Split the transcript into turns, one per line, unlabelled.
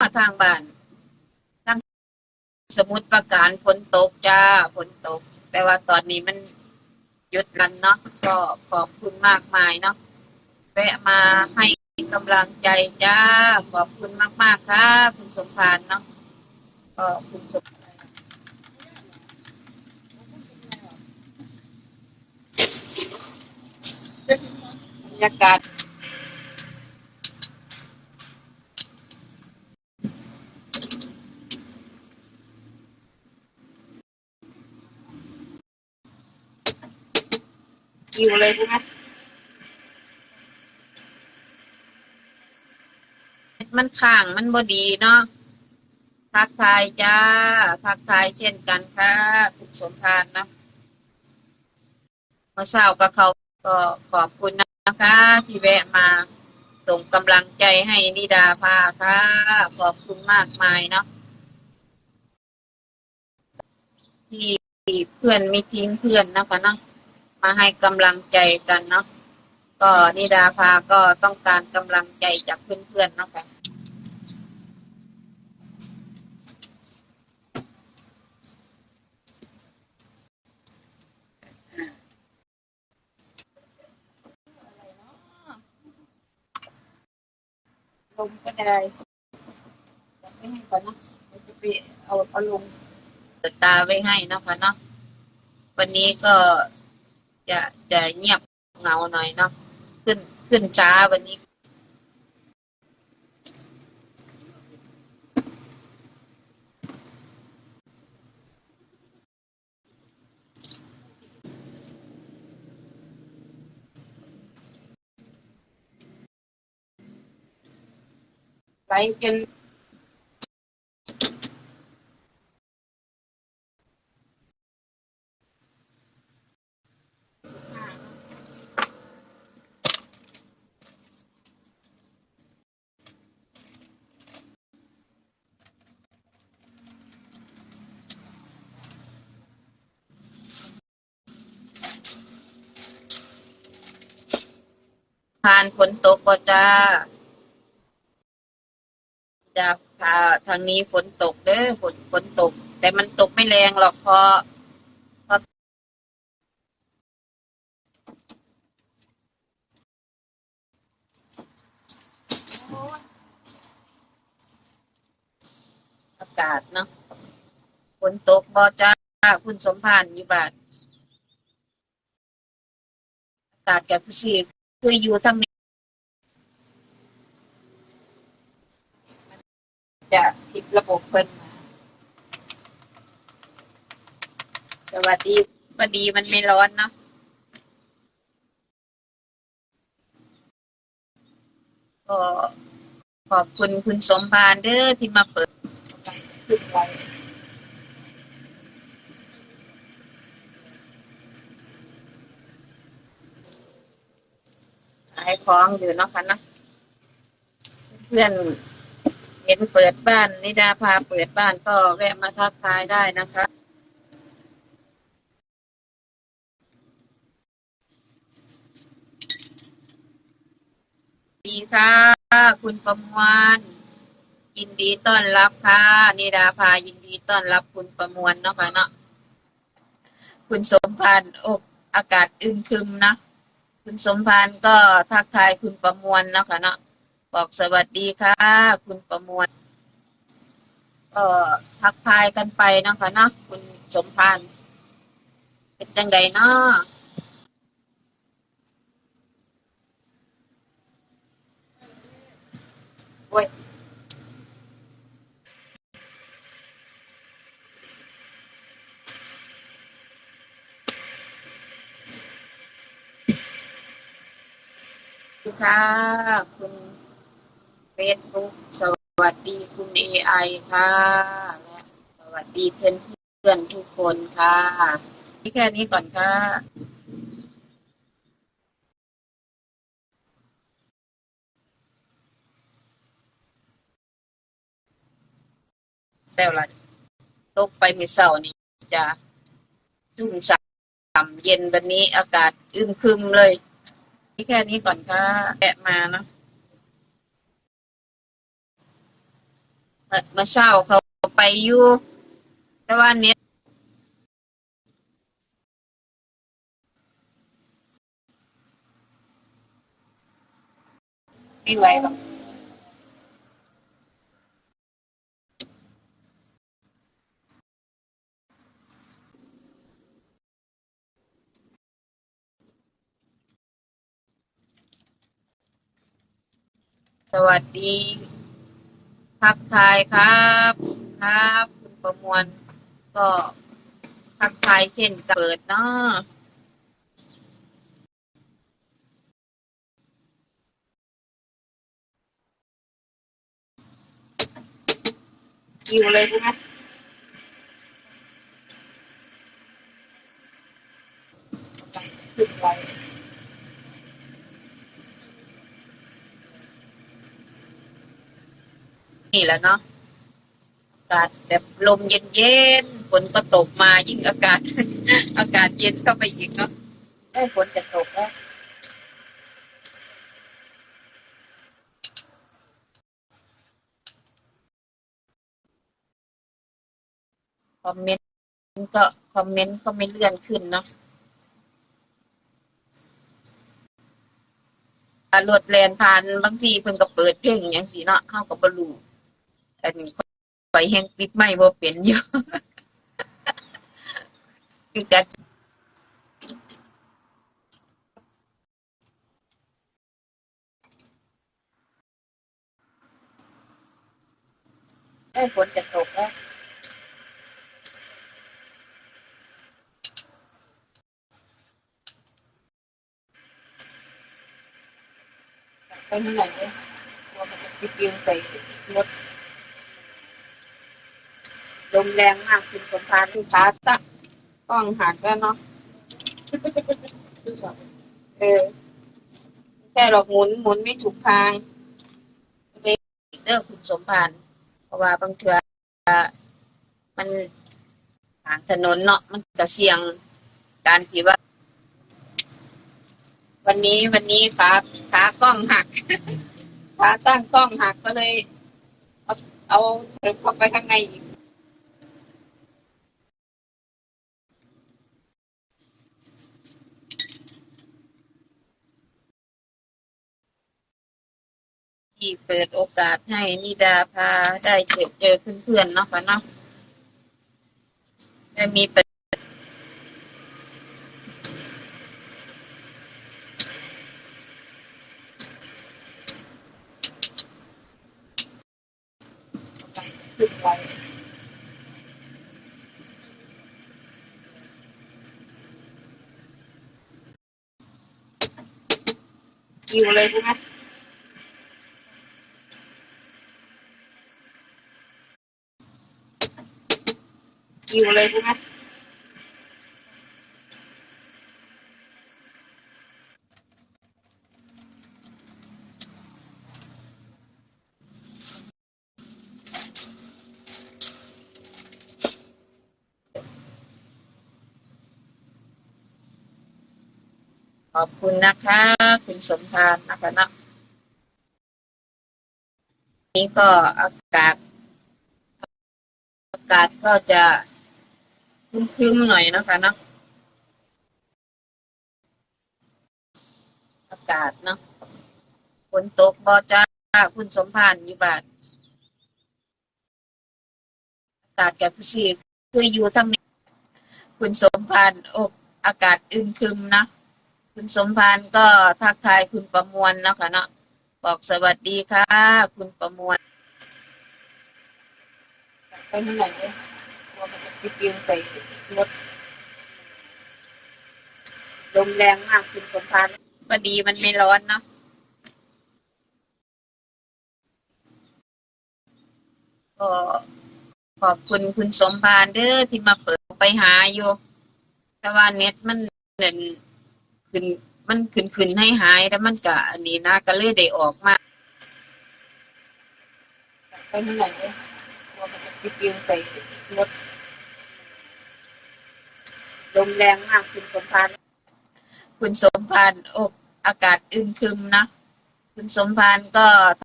ทางบ้านทางสมุทรปราการฝนตกจ้าฝนตก แต่ว่าตอนนี้มันหยุดกันเนาะก็ขอบคุณมากมายเนาะแวะมาให้กำลังใจจ้า ขอบคุณมากๆครับคุณสมพานเนาะก็คุณสมบรรยากาศ อยู่เลยใช่ไหมมันข้างมันบอดีเนาะทักทายจ้า ทักทายเช่นกันค่ะคุณสมพานนะเมื่อเช้ากับเขาก็ขอบคุณนะคะ ที่แวะมา ส่งกำลังใจให้นิดาภาค่ะ ขอบคุณมากมายเนาะที่เพื่อนไม่ทิ้งเพื่อนนะคะเนาะ มาให้กำลังใจกันเนาะก็นิดาภาก็ต้องการกำลังใจจากเพื่อนๆเนาะค่ะลงก็ได้ไม่ให้ก่อนนะจะไปเอาเอาลงเปิดตาไว้ให้เนาะค่ะเนาะวันนี้ก็ จะจะเงียบเหงาหน่อยเนาะขึ้นขึ้นช้าวันนี้ไหลจน ผ่านฝนตกก็จ้าจะพาทางนี้ฝนตกเด้อฝนฝนตก แต่มันตกไม่แรงหรอกเพราะเพราะอากาศเนาะฝนตกบอจ้า คุณสมพานอยู่บ้านอากาศแกับพี่ คืออยู่ทางนี้จะผิดระบบเพิ่นมาสวัสดีก็ดีมันไม่ร้อนเนาะก็ขอบคุณคุณสมพานเด้อที่มาเปิดขึ้นไว้ ขายของอยู่เนาะค่ะเนาะเพื่อนเห็นเปิดบ้านนิดาพาเปิดบ้านก็แวะมาทักทายได้นะคะดีค่ะ คุณประมวลยินดีต้อนรับค่ะนิดาพายินดีต้อนรับคุณประมวลเนาะค่ะเนาะคุณสมพานโอ้อากาศอึมครึมนะ คุณสมพานก็ทักทายคุณประมวลเนาะค่ะเนาะบอกสวัสดีค่ะ คุณประมวลก็ทักทายกันไปเนาะคะเนาะคุณสมพานเป็นจังไดเนาะโอ้ย ดีค่ะ คุณเฟซบุ๊กสวัสดีคุณเอไอค่ะ และสวัสดีเพื่อนเพื่อนทุกคนค่ะนี่แค่นี้ก่อนค่ะแล้วล่ะตกไปเมื่อเช้านี้จะชุ่มฉ่ำเย็นวันนี้อากาศอึมครึมเลย นี่แค่นี้ก่อนค่ะแกะมาเนาะเมื่อเมื่อเช้าเขาไปอยู่แต่ว่าเน็ตไม่ไหวหรอก วัสดี ทักทายครับ ครับ คุณประมวล ก็ทักทายเช่นเปิดเนาะอยู่เลยใช่ไหมขึ้นไป นี่แหละเนาะอากาศแบบลมเย็นๆฝนก็ตกมายิ่งอากาศ อากาศเย็นเข้าไปอีกเนาะเอ้ยฝนจะตกแล้วคอมเมนต์ก็คอมเมนต์ก็ไม่เลื่อนขึ้นเนาะรถแลนผ่านบางทีเพิ่นก็เปิดเพลงอย่างสีเนาะเฮาก็บ่รู้ อันนี้ไปแห่งปิดไม่บ่เป็นอยู่คือกันเอ้ฝนจะตกแล้วไปเมื่อไหร่เนี่ยกลัวมันจะปิวใส่รถ ลมแรงมากคุณสมพานที่ขาตักต้องหักแล้วเนาะเออไม่ใช่หรอกหมุนหมุนไม่ถูกทางเลยเลิกคุณสมพานเพราะว่าบางเทื่อมันทางถนนเนาะมันก็เสี่ยงการที่ว่า วันนี้วันนี้ขาขากล้องหักขาตั้งกล้องหักก็เลย เอาเอาเถิบเข้าไปข้างในอีก ที่เปิดโอกาสให้นิดาพาได้เจอเจอเพื่อนๆเนาะค่ะเนาะได้มีประขึ้นไปอยู่เลยใช่ไหม อยู่เลยใช่ไหมขอบคุณนะคะ คุณสมพานนะคะนะนี้ก็อากาศ อากาศก็จะ ครึ้มๆหน่อยนะคะเนาะอากาศเนาะฝนตกบอจ้าคุณสมพานอยู่บ้านอากาศกับสีคืออยู่ทั้งนี้ คุณสมพานโอ้อากาศอึมครึมนะคุณสมพานก็ทักทายคุณประมวลเนาะค่ะเนาะบอกสวัสดีค่ะ คุณประมวลไปเมื่อไหร่เนี่ย กลัวมันจะปิวใส่รถลมแรงมากคุณสมพานก็ดีมันไม่ร้อนเนาะก็ขอบคุณคุณสมพานเด้อที่มาเปิดไปหาอยู่แต่ว่าเน็ตมันเน่นขึ้นมันขึ้นขึ้นให้หายแล้วมันก็อันนี้นะก็เลยได้ออกมาไปเมื่อไหร่เนี่ยกลัวมันจะปิวใส่รถ ลมแรงมากคุณสมพันคุณสมพันโอ้อากาศอึมครึมนะ คุณสมพันก็